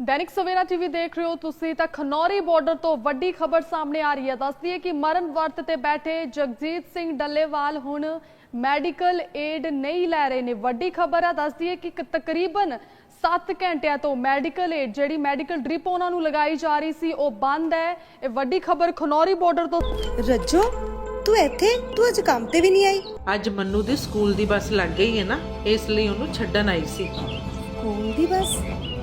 Dainik Savera TV ਦੇਖ ਰਹੇ ਹੋ ਤੁਸੀਂ ਤਾਂ ਖਨੌਰੀ ਬਾਰਡਰ ਤੋਂ ਵੱਡੀ ਖਬਰ ਸਾਹਮਣੇ ਆ ਰਹੀ ਹੈ। ਦੱਸਦੀ ਹੈ ਕਿ ਮਰਨ ਵਰਤ ਤੇ ਬੈਠੇ ਜਗਜੀਤ ਸਿੰਘ ਡੱਲੇਵਾਲ ਹੁਣ ਮੈਡੀਕਲ ਏਡ ਨਹੀਂ ਲੈ ਰਹੇ ਨੇ। ਵੱਡੀ ਖਬਰ ਹੈ ਦੱਸਦੀ ਹੈ ਕਿ ਤਕਰੀਬਨ 7 ਘੰਟਿਆਂ ਤੋਂ ਮੈਡੀਕਲ ਏਡ ਜਿਹੜੀ ਮੈਡੀਕਲ ਡ੍ਰਿਪ ਉਹਨਾਂ ਨੂੰ ਲਗਾਈ ਜਾ ਰਹੀ ਸੀ ਉਹ ਬੰਦ ਹੈ। ਇਹ ਵੱਡੀ ਖਬਰ ਖਨੌਰੀ ਬਾਰਡਰ ਤੋਂ ਰੱਜੋ ਤੂੰ ਇੱਥੇ? ਤੂੰ ਅੱਜ ਕੰਮ ਤੇ ਵੀ ਨਹੀਂ ਆਈ? ਅੱਜ ਮੰਨੂ ਦੀ ਸਕੂਲ ਦੀ ਬੱਸ ਲੱਗ ਗਈ ਹੈ ਨਾ ਇਸ ਲਈ ਉਹਨੂੰ ਛੱਡਣ ਆਈ ਸੀ। ਸਕੂਲ ਦੀ ਬਸ?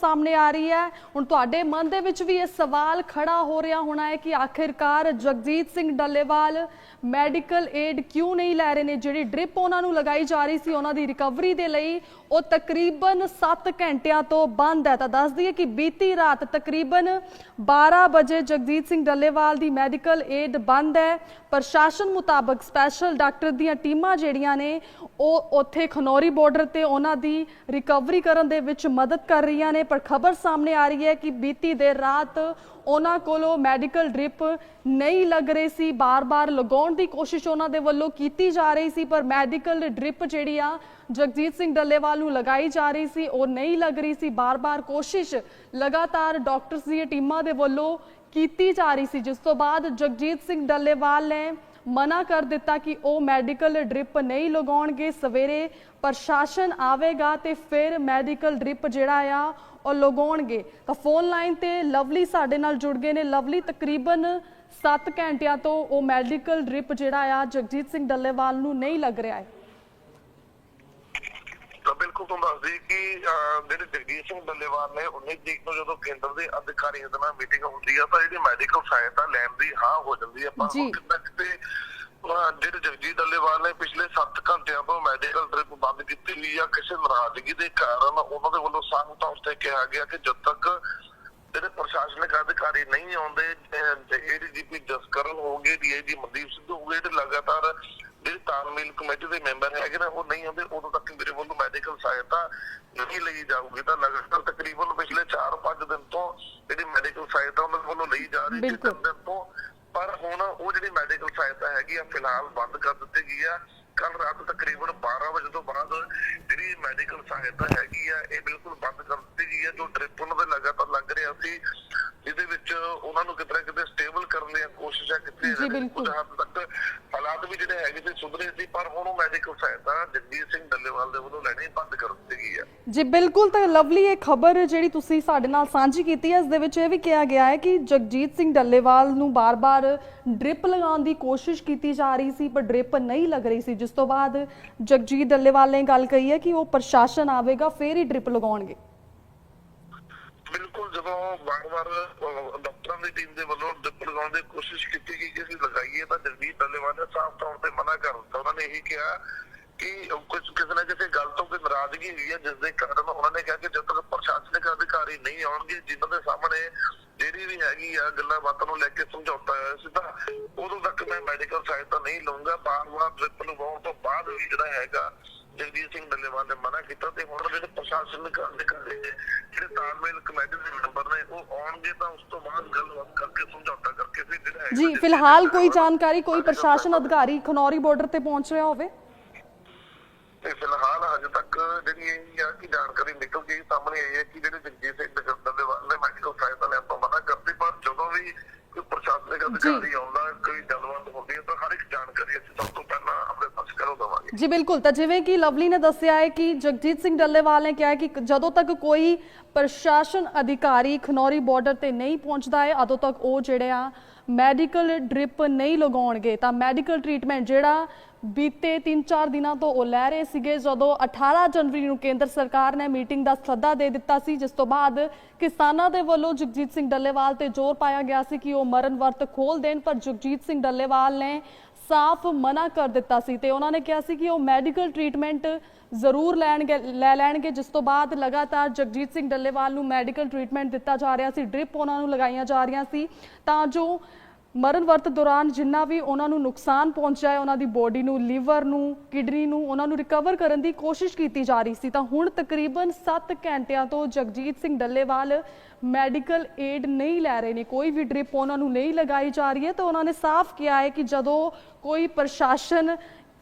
ਸਾਹਮਣੇ ਆ ਰਹੀ ਹੈ। ਹੁਣ ਤੁਹਾਡੇ ਮਨ ਦੇ ਵਿੱਚ ਵੀ ਇਹ ਸਵਾਲ ਖੜਾ ਹੋ ਰਿਹਾ ਹੋਣਾ ਹੈ ਕਿ ਆਖਿਰਕਾਰ ਜਗਜੀਤ ਸਿੰਘ ਡੱਲੇਵਾਲ ਮੈਡੀਕਲ ਏਡ ਕਿਉਂ ਨਹੀਂ ਲੈ ਰਹੇ ਨੇ? ਜਿਹੜੀ ਡ੍ਰਿਪ ਉਹਨਾਂ ਨੂੰ ਲਗਾਈ ਜਾ ਰਹੀ ਸੀ, ਉਹਨਾਂ ਦੀ ਰਿਕਵਰੀ ਦੇ ਲਈ ਉਹ ਤਕਰੀਬਨ 7 ਘੰਟਿਆਂ ਤੋਂ ਬੰਦ ਹੈ। ਤਾਂ ਦੱਸ ਦਈਏ ਕਿ ਬੀਤੀ ਰਾਤ ਤਕਰੀਬਨ 12 ਵਜੇ ਜਗਜੀਤ ਸਿੰਘ ਡੱਲੇਵਾਲ ਦੀ ਮੈਡੀਕਲ ਏਡ ਬੰਦ ਹੈ। ਪ੍ਰਸ਼ਾਸਨ ਮੁਤਾਬਕ ਸਪੈਸ਼ਲ ਡਾਕਟਰ ਦੀਆਂ ਟੀਮਾਂ ਜਿਹੜੀਆਂ ਨੇ, ਉਹ ਉੱਥੇ ਖਨੌਰੀ ਬਾਰਡਰ ਤੇ ਉਹਨਾਂ ਦੀ ਰਿਕਵਰੀ ਕਰਨ ਦੇ ਵਿੱਚ ਮਦਦ ਕਰ ਰਹੀਆਂ ਨੇ। ਪਰ ਖਬਰ ਸਾਹਮਣੇ ਆ ਰਹੀ ਹੈ ਕਿ ਬੀਤੀ ਦੇਰ ਰਾਤ ਉਹਨਾਂ ਕੋਲੋਂ ਮੈਡੀਕਲ ਡ੍ਰਿਪ ਨਹੀਂ ਲੱਗ ਰਹੀ ਸੀ। ਬਾਰ-ਬਾਰ ਲਗਾਉਣ ਦੀ ਕੋਸ਼ਿਸ਼ ਉਹਨਾਂ ਦੇ ਵੱਲੋਂ ਕੀਤੀ ਜਾ ਰਹੀ ਸੀ, ਪਰ ਮੈਡੀਕਲ ਡ੍ਰਿਪ ਜਿਹੜੀ ਆ, ਜਗਜੀਤ ਸਿੰਘ ਡੱਲੇਵਾਲ ਨੂੰ ਲਗਾਈ ਜਾ ਰਹੀ ਸੀ, ਉਹ ਨਹੀਂ ਲੱਗ ਰਹੀ ਸੀ। ਬਾਰ-ਬਾਰ ਕੋਸ਼ਿਸ਼ ਲਗਾਤਾਰ ਡਾਕਟਰਸ ਦੀਆਂ ਟੀਮਾਂ ਦੇ ਵੱਲੋਂ ਕੀਤੀ ਜਾ ਰਹੀ ਸੀ। ਜਿਸ ਤੋਂ ਬਾਅਦ ਜਗਜੀਤ ਸਿੰਘ ਡੱਲੇਵਾਲ ਨੇ ਮਨਾ ਕਰ ਦਿੱਤਾ ਕਿ ਉਹ ਮੈਡੀਕਲ ਡ੍ਰਿਪ ਨਹੀਂ ਲਗਾਉਣਗੇ। ਸਵੇਰੇ ਪ੍ਰਸ਼ਾਸਨ ਆਵੇਗਾ ਤੇ ਫਿਰ ਮੈਡੀਕਲ ਡ੍ਰਿਪ ਜਿਹੜਾ ਆ, ਉਹ ਲਗਾਉਣਗੇ। ਤਾਂ ਫੋਨ ਲਾਈਨ ਤੇ ਲਵਲੀ ਸਾਡੇ ਨਾਲ ਜੁੜ ਗਏ ਨੇ। ਲਵਲੀ, ਤਕਰੀਬਨ 7 ਘੰਟਿਆਂ ਤੋਂ ਉਹ ਮੈਡੀਕਲ ਡ੍ਰਿਪ ਜਿਹੜਾ ਆ, ਜਗਜੀਤ ਸਿੰਘ ਡੱਲੇਵਾਲ ਨੂੰ ਨਹੀਂ ਲੱਗ ਰਿਹਾ ਹੈ। ਬਿਲਕੁਲ ਤੁਹਾਨੂੰ ਦੱਸਦੀ ਕਿ ਜਿਹੜੇ ਜਗਦੀਸ਼ ਸਿੰਘ ਡੱਲੇਵਾਲ ਨੇ 19 ਤਰੀਕ ਨੂੰ ਜਦੋਂ ਕੇਂਦਰ ਦੇ ਅਧਿਕਾਰੀਆਂ ਦੇ ਨਾਲ ਮੀਟਿੰਗ ਹੁੰਦੀ ਆ ਤਾਂ ਜਿਹੜੀ ਮੈਡੀਕਲ ਸਹਾਇਤਾ ਲੈਣ ਦੀ ਹਾਂ ਹੋ ਜਾਂਦੀ ਆ ਪਰ ਜੀ। ਹੁਣ ਕਿਤੇ ਜਿਹੜੇ ਜਗਜੀਤ ਡੱਲੇਵਾਲ ਨੇ ਪਿਛਲੇ 7 ਘੰਟਿਆਂ ਤੋਂ ਮੈਡੀਕਲ ਟ੍ਰਿਪ ਬੰਦ ਕੀਤੀ ਹੋਈ ਆ ਕਿਸੇ ਨਾਰਾਜ਼ਗੀ ਦੇ ਕਾਰਨ ਉਹਨਾਂ ਦੇ ਵੱਲੋਂ ਸਾਫ਼ ਤੌਰ ਤੇ ਕਿਹਾ ਗਿਆ ਕਿ ਜਦ ਤੱਕ ਜਿਹੜੇ ਪ੍ਰਸ਼ਾਸਨਿਕ ਅਧਿਕਾਰੀ ਨਹੀਂ ਆਉਂਦੇ ਏਡੀਜੀਪੀ ਜਸਕਰਨ ਹੋਗੇ ਡੀਆਈਜੀ ਮਨਦੀਪ ਸਿੱਧੂ ਹੋਗੇ ਤੇ ਲਗਾਤਾਰ ਜਿਹੜੀ ਤਾਲਮੇਲ ਕਮੇਟੀ ਦੇ ਮੈਂਬਰ ਹੈਗੇ ਨੇ ਉਹ ਨਹੀਂ ਆਉਂਦੇ ਉਦੋਂ ਤੱਕ ਮੇਰੇ ਵੱਲੋਂ ਮੈਡੀਕਲ ਸਹਾਇਤਾ ਨਹੀਂ ਲਈ ਜਾਊਗੀ। ਤਾਂ ਲਗਾਤਾਰ ਤਕਰੀਬਨ ਪਿਛਲੇ 4-5 ਦਿਨ ਤੋਂ ਜਿਹੜੀ ਮੈਡੀਕਲ ਸਹਾਇਤਾ ਉਹਨਾਂ ਵੱਲੋਂ ਲਈ ਜਾ ਰਹੀ ਸੀ ਦਿਨ ਤੋਂ ਪਰ ਹੁਣ ਉਹ ਜਿਹੜੀ ਮੈਡੀਕਲ ਸਹਾਇਤਾ ਹੈਗੀ ਆ ਫਿਲਹਾਲ ਬੰਦ ਕਰ ਦਿੱਤੀ ਗਈ ਆ। ਕੱਲ ਰਾਤ ਤਕਰੀਬਨ 12 ਵਜੇ ਤੋਂ ਬਾਅਦ ਜਿਹੜੀ ਮੈਡੀਕਲ ਸਹਾਇਤਾ ਹੈਗੀ ਆ ਇਹ ਬਿਲਕੁਲ ਬੰਦ ਕਰ ਦਿੱਤੀ ਗਈ ਆ ਜੋ ਡ੍ਰਿਪ ਉਹਨਾਂ ਦੇ ਲਗਾਤਾਰ ਲੱਗ ਰਿਹਾ ਸੀ ਜਿਹਦੇ ਵਿੱਚ ਉਹਨਾਂ ਨੂੰ ਕਿਤੇ ਕਿਤੇ ਸਟੇਬਲ ਕਰਨ ਦੀਆਂ ਕੋਸ਼ਿਸ਼ਾਂ ਜੀ, ਕੀਤੀਆਂ ਬਿਲਕੁਲ। ਤੱਕ ਹਾਲਾਤ ਵੀ ਜਿਹੜੇ ਹੈਗੇ ਸੀ ਸੁਧਰੇ ਸੀ ਪਰ ਹੁਣ ਉਹ ਮੈਡੀਕਲ ਸਹਾਇਤਾ ਜਗਦੀਪ ਸਿੰਘ ਡੱਲੇਵਾਲ ਦੇ ਵੱਲੋਂ ਲੈਣੀ ਬੰਦ ਕਰ ਦਿੱਤੀ ਗਈ ਆ। ਜੀ ਬਿਲਕੁਲ ਤਾਂ ਲਵਲੀ ਇਹ ਖਬਰ ਜਿਹੜੀ ਤੁਸੀਂ ਸਾਡੇ ਨਾਲ ਸਾਂਝੀ ਕੀਤੀ ਹੈ ਇਸ ਦੇ ਵਿੱਚ ਇਹ ਵੀ ਕਿਹਾ ਗਿਆ ਹੈ ਕਿ ਜਗਜੀਤ ਸਿੰਘ ਡੱਲੇਵਾਲ ਨੂੰ ਬਾਰ-ਬਾਰ ਡ੍ਰਿਪ ਲਗਾਉਣ ਦੀ ਕੋਸ਼ਿਸ਼ ਕੀਤੀ ਜਾ ਰਹੀ ਸੀ ਪਰ ਡ੍ਰਿਪ ਨਹੀਂ ਲੱਗ ਰਹੀ ਸੀ। ਜਿਸ ਤੋਂ ਬਾਅਦ ਜਗਜੀਤ ਡੱਲੇਵਾਲ ਨੇ ਗੱਲ ਕਹੀ ਹੈ ਕਿ ਉਹ ਪ੍ਰਸ਼ਾਸਨ ਆਵੇਗਾ, ਫੇਰ ਹੀ ਡ੍ਰਿਪ ਲਗਾਉਣਗੇ। ਬਿਲਕੁਲ, ਜਦੋਂ ਵਾਰ-ਵਾਰ ਡਾਕਟਰਾਂ ਦੀ ਟੀਮ ਦੇ ਵੱਲੋਂ ਡਿਪ ਲਗਾਉਣ ਦੀ ਕੋਸ਼ਿਸ਼ ਕੀਤੀ ਗਈ ਕਿ ਅਸੀਂ ਲਗਾਈਏ, ਤਾਂ ਜਗਦੀਪ ਡੱਲੇਵਾਲ ਨੇ ਸਾਫ਼ ਤੌਰ ਤੇ ਮਨਾ ਕਰ ਦਿੱਤਾ। ਉਹਨਾਂ ਨੇ ਇਹੀ ਕਿਹਾ ਕਿ ਕੁਝ ਕਿਸੇ ਨਾ ਕਿਸੇ ਗੱਲ ਤੋਂ ਕੋਈ ਨਾਰਾਜ਼ਗੀ ਹੋਈ ਹੈ, ਜਿਸ ਦੇ ਕਾਰਨ ਉਹਨਾਂ ਨੇ ਕਿਹਾ ਕਿ ਜਦ ਤੱਕ ਪ੍ਰਸ਼ਾਸਨਿਕ ਅਧਿਕਾਰੀ ਨਹੀਂ ਆਉਣਗੇ, ਜਿਨ੍ਹਾਂ ਦੇ ਸਾਹਮਣੇ ਜਿਹੜੀ ਵੀ ਹੈਗੀ ਆ ਗੱਲਾਂ ਬਾਤਾਂ ਨੂੰ ਲੈ ਕੇ ਸਮਝੌਤਾ ਹੋਇਆ ਸੀ ਤਾਂ ਉਦੋਂ ਤੱਕ ਮੈਂ ਮੈਡੀਕਲ ਸਹਾਇਤਾ ਨਹੀਂ ਲਵਾਂਗਾ ਬਾਰ-ਬਾਰ ਡ੍ਰਿਪ ਲਗਾਉਣ ਤੋਂ ਬਾਅਦ ਵੀ ਜਿਹੜਾ ਹੈਗਾ ਜਗਦੀਪ ਸਿੰਘ ਡੱਲੇਵਾਲ ਨੇ ਮਨਾ ਕੀਤਾ ਤੇ ਹੁਣ ਜਿਹੜੇ ਪ੍ਰਸ਼ਾਸਨਿਕ ਅਧਿਕਾਰੀ ਨੇ ਜਿਹੜੇ ਤਾਲਮੇਲ ਕਮੇਟੀ ਦੇ ਮੈਂਬਰ ਨੇ ਉਹ ਆਉਣਗੇ ਤਾਂ ਉਸ ਤੋਂ ਬਾਅਦ ਗੱਲਬਾਤ ਕਰਕੇ ਸਮਝੌਤਾ ਕਰਕੇ ਫਿਰ ਜਿਹੜਾ ਜੀ ਫਿਲਹਾਲ ਕੋਈ ਜਾਣਕਾਰੀ ਕੋਈ ਪ੍ਰਸ਼ਾਸਨ ਅਧਿਕਾਰੀ ਖਨੌਰੀ ਬਾਰਡਰ ਤੇ ਪਹੁੰਚ ਰਿਹਾ ਹੋਵੇ? ਤੇ ਫਿਲਹਾਲ ਹਜੇ ਤੱਕ ਜਿਹੜੀ ਇਹ ਆ ਕਿ ਜਾਣਕਾਰੀ ਨਿਕਲ ਗਈ ਸਾਹਮਣੇ ਆਈ ਹੈ ਕਿ ਜਿਹੜੇ ਜਗਜੀਤ ਸਿੰਘ ਡੱਲੇਵਾਲ ਦੇ ਵਾਲੇ ਮੈਡੀਕਲ ਸਹਾਇਤਾ ਲੈਣ ਤੋਂ ਮਨਾ ਕਰਤੀ ਪਰ ਜਦੋਂ ਵੀ ਕੋਈ ਪ੍ਰਸ਼ਾਸਨਿਕ ਅਧਿਕਾਰੀ ਆਉਂਦਾ ਕੋਈ ਗੱਲਬਾਤ ਹੁੰਦੀ ਹੈ ਤਾਂ ਹਰ ਇੱਕ ਜਾਣਕਾਰੀ ਅਸੀਂ ਸਭ ਤੋਂ ਪਹਿਲਾਂ ਆਪਣੇ ਪੱਖੋਂ ਦੇਵਾਂਗੇ ਜੀ, ਬਿਲਕੁਲ। ਤਾਂ ਜਿਵੇਂ ਕਿ ਲਵਲੀ ਨੇ ਦੱਸਿਆ ਹੈ ਕਿ ਜਗਜੀਤ ਸਿੰਘ ਡੱਲੇਵਾਲ ਨੇ ਕਿਹਾ ਹੈ ਕਿ ਜਦੋਂ ਤੱਕ ਕੋਈ ਪ੍ਰਸ਼ਾਸਨ ਅਧਿਕਾਰੀ ਖਨੌਰੀ ਬਾਰਡਰ ਤੇ ਨਹੀਂ ਪਹੁੰਚਦਾ ਹੈ, ਉਦੋਂ ਤੱਕ ਉਹ ਜਿਹੜੇ ਆ ਮੈਡੀਕਲ ਡ੍ਰਿਪ ਨਹੀਂ ਲਗਾਉਣਗੇ। ਤਾਂ ਮੈਡੀਕਲ ਟ੍ਰੀਟਮੈਂਟ ਜਿਹੜਾ ਬੀਤੇ 3-4 ਦਿਨਾਂ ਤੋਂ ਉਹ ਲੈ ਰਹੇ ਸੀਗੇ। ਜਦੋਂ 18 ਜਨਵਰੀ ਨੂੰ ਕੇਂਦਰ ਸਰਕਾਰ ਨੇ ਮੀਟਿੰਗ ਦਾ ਸੱਦਾ ਦੇ ਦਿੱਤਾ ਸੀ, ਜਿਸ ਤੋਂ ਬਾਅਦ ਕਿਸਾਨਾਂ ਦੇ ਵੱਲੋਂ ਜਗਜੀਤ ਸਿੰਘ ਡੱਲੇਵਾਲ ਤੇ ਜ਼ੋਰ ਪਾਇਆ ਗਿਆ ਸੀ ਕਿ ਉਹ ਮਰਨ ਵਰਤ ਖੋਲ ਦੇਣ, ਪਰ ਜਗਜੀਤ ਸਿੰਘ ਡੱਲੇਵਾਲ ਨੇ ਸਾਫ਼ ਮਨਾ ਕਰ ਦਿੱਤਾ ਸੀ ਤੇ ਉਹਨਾਂ ਨੇ ਕਿਹਾ ਸੀ ਕਿ ਉਹ ਮੈਡੀਕਲ ਟ੍ਰੀਟਮੈਂਟ ਜ਼ਰੂਰ ਲੈਣਗੇ, ਲੈ ਲੈਣਗੇ। ਜਿਸ ਤੋਂ ਬਾਅਦ ਲਗਾਤਾਰ ਜਗਜੀਤ ਸਿੰਘ ਡੱਲੇਵਾਲ ਨੂੰ ਮੈਡੀਕਲ ਟ੍ਰੀਟਮੈਂਟ ਦਿੱਤਾ ਜਾ ਰਿਹਾ ਸੀ, ਡ੍ਰਿਪ ਉਹਨਾਂ ਨੂੰ ਲਗਾਈਆਂ ਜਾ ਰਹੀਆਂ ਸੀ। ਤਾਂ ਜੋ ਮਰਨ ਵਰਤ ਦੌਰਾਨ ਜਿੰਨਾ ਵੀ ਉਹਨਾਂ ਨੂੰ ਨੁਕਸਾਨ ਪਹੁੰਚਿਆ ਹੈ, ਉਹਨਾਂ ਦੀ ਬੋਡੀ ਨੂੰ ਲੀਵਰ ਨੂੰ ਕਿਡਨੀ ਨੂੰ, ਉਹਨਾਂ ਨੂੰ ਰਿਕਵਰ ਕਰਨ ਦੀ ਕੋਸ਼ਿਸ਼ ਕੀਤੀ ਜਾ ਰਹੀ ਸੀ, ਤਾਂ ਹੁਣ ਤਕਰੀਬਨ 7 ਘੰਟਿਆਂ ਤੋਂ ਜਗਜੀਤ ਸਿੰਘ ਡੱਲੇਵਾਲ ਮੈਡੀਕਲ ਏਡ ਨਹੀਂ ਲੈ ਰਹੇ ਨੇ, ਕੋਈ ਵੀ ਡ੍ਰਿਪ ਉਹਨਾਂ ਨੂੰ ਨਹੀਂ ਲਗਾਈ ਜਾ ਰਹੀ ਹੈ, ਤਾਂ ਉਹਨਾਂ ਨੇ ਸਾਫ਼ ਕਿਹਾ ਹੈ ਕਿ ਜਦੋਂ ਕੋਈ ਪ੍ਰਸ਼ਾਸਨ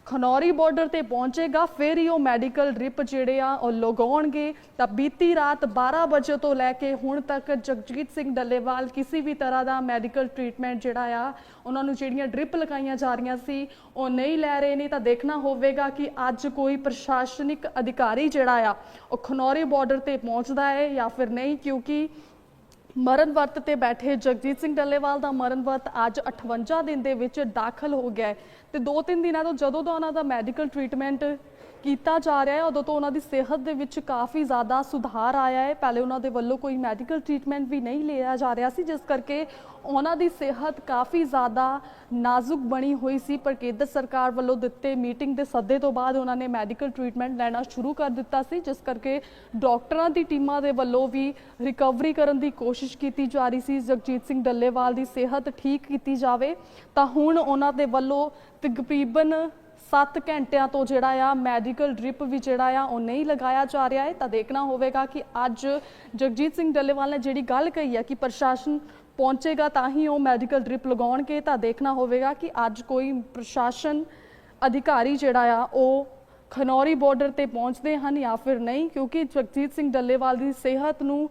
ਖਨੌਰੀ ਬਾਰਡਰ ਤੇ ਪਹੁੰਚੇਗਾ, ਫਿਰ ਹੀ ਉਹ ਮੈਡੀਕਲ ਡ੍ਰਿਪ ਜਿਹੜੇ ਆ, ਉਹ ਲਗਾਉਣਗੇ। ਤਾਂ ਬੀਤੀ ਰਾਤ 12 ਵਜੇ ਤੋਂ ਲੈ ਕੇ ਹੁਣ ਤੱਕ ਜਗਜੀਤ ਸਿੰਘ ਡੱਲੇਵਾਲ ਕਿਸੇ ਵੀ ਤਰ੍ਹਾਂ ਦਾ ਮੈਡੀਕਲ ਟ੍ਰੀਟਮੈਂਟ ਜਿਹੜਾ ਆ, ਉਹਨਾਂ ਨੂੰ ਜਿਹੜੀਆਂ ਡ੍ਰਿਪ ਲਗਾਈਆਂ ਜਾ ਰਹੀਆਂ ਸੀ, ਉਹ ਨਹੀਂ ਲੈ ਰਹੇ ਨੇ। ਤਾਂ ਦੇਖਣਾ ਹੋਵੇਗਾ ਕਿ ਅੱਜ ਕੋਈ ਪ੍ਰਸ਼ਾਸਨਿਕ ਅਧਿਕਾਰੀ ਜਿਹੜਾ ਆ, ਉਹ ਖਨੌਰੀ ਬਾਰਡਰ ਤੇ ਪਹੁੰਚਦਾ ਹੈ ਜਾਂ ਫਿਰ ਨਹੀਂ, ਕਿਉਂਕਿ ਮਰਨ ਵਰਤ ਤੇ ਬੈਠੇ ਜਗਜੀਤ ਸਿੰਘ ਡੱਲੇਵਾਲ ਦਾ ਮਰਨ ਵਰਤ ਅੱਜ 58 ਦਿਨ ਦੇ ਵਿੱਚ ਦਾਖਲ ਹੋ ਗਿਆ ਹੈ। ਤੇ 2-3 ਦਿਨਾਂ ਤੋਂ ਜਦੋਂ ਦਾ ਉਹਨਾਂ ਦਾ ਮੈਡੀਕਲ ਟ੍ਰੀਟਮੈਂਟ ਕੀਤਾ ਜਾ ਰਿਹਾ ਹੈ। ਉਦੋਂ ਤੋਂ ਉਹਨਾਂ ਦੀ ਸਿਹਤ ਦੇ ਵਿੱਚ ਕਾਫੀ ਜ਼ਿਆਦਾ ਸੁਧਾਰ ਆਇਆ ਹੈ। ਪਹਿਲੇ ਉਹਨਾਂ ਦੇ ਵੱਲੋਂ ਕੋਈ ਮੈਡੀਕਲ ਟ੍ਰੀਟਮੈਂਟ ਵੀ ਨਹੀਂ ਲਿਆ ਜਾ ਰਿਹਾ ਸੀ, ਜਿਸ ਕਰਕੇ ਉਹਨਾਂ ਦੀ ਸਿਹਤ ਕਾਫੀ ਜ਼ਿਆਦਾ ਨਾਜ਼ੁਕ ਬਣੀ ਹੋਈ ਸੀ। ਪਰ ਕੇਂਦਰ ਸਰਕਾਰ ਵੱਲੋਂ ਦਿੱਤੇ ਮੀਟਿੰਗ ਦੇ ਸੱਦੇ ਤੋਂ ਬਾਅਦ ਉਹਨਾਂ ਨੇ ਮੈਡੀਕਲ ਟ੍ਰੀਟਮੈਂਟ ਲੈਣਾ ਸ਼ੁਰੂ ਕਰ ਦਿੱਤਾ ਸੀ, ਜਿਸ ਕਰਕੇ ਡਾਕਟਰਾਂ ਦੀ ਟੀਮਾਂ ਦੇ ਵੱਲੋਂ ਵੀ ਰਿਕਵਰੀ ਕਰਨ ਦੀ ਕੋਸ਼ਿਸ਼ ਕੀਤੀ ਜਾ ਰਹੀ ਸੀ। ਜਗਜੀਤ ਸਿੰਘ ਡੱਲੇਵਾਲ ਦੀ ਸਿਹਤ ਠੀਕ ਕੀਤੀ ਜਾਵੇ, ਤਾਂ ਹੁਣ ਉਹਨਾਂ ਦੇ ਵੱਲੋਂ ਤਕਰੀਬਨ 7 ਘੰਟਿਆਂ ਤੋਂ ਜਿਹੜਾ ਆ ਮੈਡੀਕਲ ਡ੍ਰਿਪ ਵੀ ਜਿਹੜਾ ਆ ਉਹ ਨਹੀਂ ਲਗਾਇਆ ਜਾ ਰਿਹਾ ਹੈ। ਤਾਂ ਦੇਖਣਾ ਹੋਵੇਗਾ ਕਿ ਅੱਜ ਜਗਜੀਤ ਸਿੰਘ ਡੱਲੇਵਾਲ ਨੇ ਜਿਹੜੀ ਗੱਲ ਕਹੀ ਹੈ ਕਿ ਪ੍ਰਸ਼ਾਸਨ ਪਹੁੰਚੇਗਾ ਤਾਂ ਹੀ ਉਹ ਮੈਡੀਕਲ ਡ੍ਰਿਪ ਲਗਾਉਣਗੇ। ਤਾਂ ਦੇਖਣਾ ਹੋਵੇਗਾ ਕਿ ਅੱਜ ਕੋਈ ਪ੍ਰਸ਼ਾਸਨ ਅਧਿਕਾਰੀ ਜਿਹੜਾ ਆ ਉਹ ਖਨੌਰੀ ਬਾਰਡਰ ਤੇ ਪਹੁੰਚਦੇ ਹਨ ਜਾਂ ਫਿਰ ਨਹੀਂ, ਕਿਉਂਕਿ ਜਗਜੀਤ ਸਿੰਘ ਡੱਲੇਵਾਲ ਦੀ ਸਿਹਤ ਨੂੰ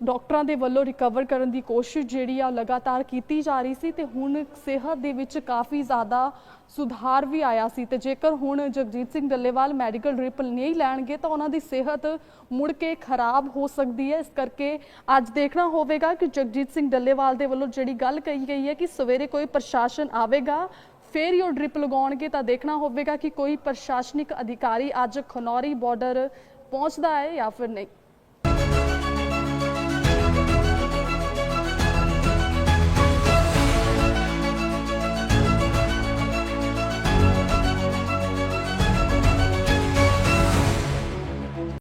ਡਾਕਟਰਾਂ ਦੇ ਵੱਲੋਂ ਰਿਕਵਰ ਕਰਨ ਦੀ ਕੋਸ਼ਿਸ਼ ਜਿਹੜੀ ਆ ਉਹ ਲਗਾਤਾਰ ਕੀਤੀ ਜਾ ਰਹੀ ਸੀ ਤੇ ਹੁਣ ਸਿਹਤ ਦੇ ਵਿੱਚ ਕਾਫੀ ਜ਼ਿਆਦਾ ਸੁਧਾਰ ਵੀ ਆਇਆ ਸੀ ਤੇ ਜੇਕਰ ਹੁਣ ਜਗਜੀਤ ਸਿੰਘ ਡੱਲੇਵਾਲ ਮੈਡੀਕਲ ਡ੍ਰਿਪ ਨਹੀਂ ਲੈਣਗੇ ਤਾਂ ਉਹਨਾਂ ਦੀ ਸਿਹਤ ਮੁੜ ਕੇ ਖਰਾਬ ਹੋ ਸਕਦੀ ਹੈ। ਇਸ ਕਰਕੇ ਅੱਜ ਦੇਖਣਾ ਹੋਵੇਗਾ ਕਿ ਜਗਜੀਤ ਸਿੰਘ ਡੱਲੇਵਾਲ ਦੇ ਵੱਲੋਂ ਜਿਹੜੀ ਗੱਲ ਕਹੀ ਗਈ ਹੈ ਕਿ ਸਵੇਰੇ ਕੋਈ ਪ੍ਰਸ਼ਾਸਨ ਆਵੇਗਾ, ਫੇਰ ਹੀ ਉਹ ਡ੍ਰਿਪ ਲਗਾਉਣਗੇ ਤਾਂ ਦੇਖਣਾ ਹੋਵੇਗਾ ਕਿ ਕੋਈ ਪ੍ਰਸ਼ਾਸਨਿਕ ਅਧਿਕਾਰੀ ਅੱਜ ਖਨੌਰੀ ਬਾਰਡਰ ਪਹੁੰਚਦਾ ਹੈ ਜਾਂ ਫਿਰ ਨਹੀਂ।